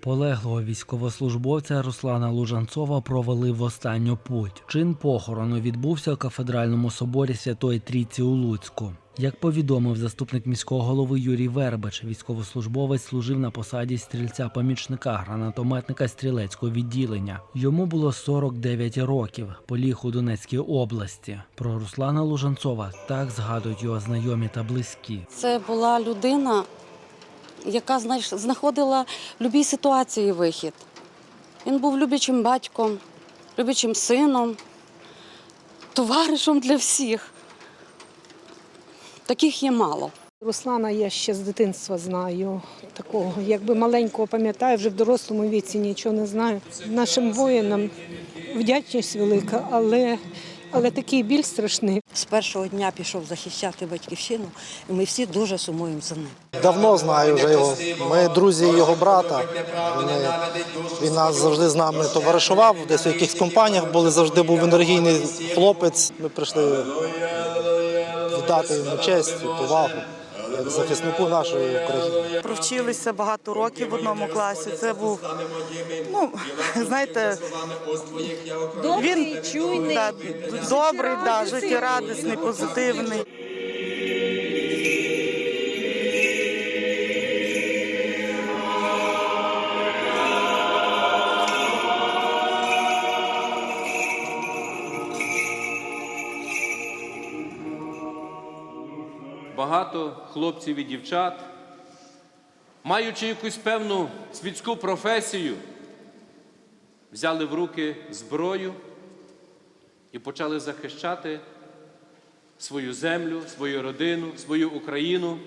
Полеглого військовослужбовця Руслана Лужанцова провели в останню путь. Чин похорону відбувся у кафедральному соборі Святої Трійці у Луцьку. Як повідомив заступник міського голови Юрій Вербич, військовослужбовець служив на посаді стрільця-помічника гранатометника стрілецького відділення. Йому було 49 років. Поліг у Донецькій області. Про Руслана Лужанцова так згадують його знайомі та близькі. Це була людина, яка знаєш, знаходила в будь-якій ситуації вихід. Він був любячим батьком, любячим сином, товаришем для всіх. Таких є мало. Руслана я ще з дитинства знаю. Такого, якби маленького пам'ятаю, вже в дорослому віці нічого не знаю. Нашим воїнам вдячність велика, але, але такий біль страшний. З першого дня пішов захищати батьківщину, і ми всі дуже сумуємо за ним. Давно знаю вже його. Ми друзі його брата. Ми, він нас завжди з нами товаришував, десь в якихось компаніях були, завжди був енергійний хлопець. Ми прийшли віддати йому честь і повагу як захиснику нашої України. Провчилися багато років в одному класі. Це був, ну, знаєте, він чуйний, да, добрий, да, життєрадісний, позитивний. Багато хлопців і дівчат, маючи якусь певну світську професію, взяли в руки зброю і почали захищати свою землю, свою родину, свою Україну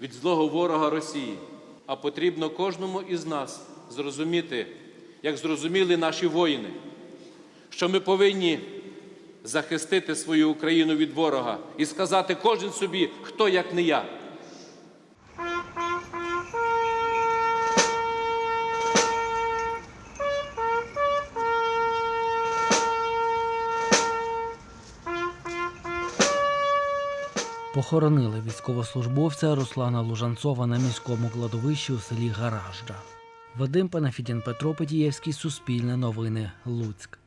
від злого ворога Росії. А потрібно кожному із нас зрозуміти, як зрозуміли наші воїни, що ми повинні захистити свою Україну від ворога і сказати кожен собі, хто як не я. Похоронили військовослужбовця Руслана Лужанцова на міському кладовищі у селі Гаражджа. Вадим Панафідін, Петро Петієвський, Суспільне новини, Луцьк.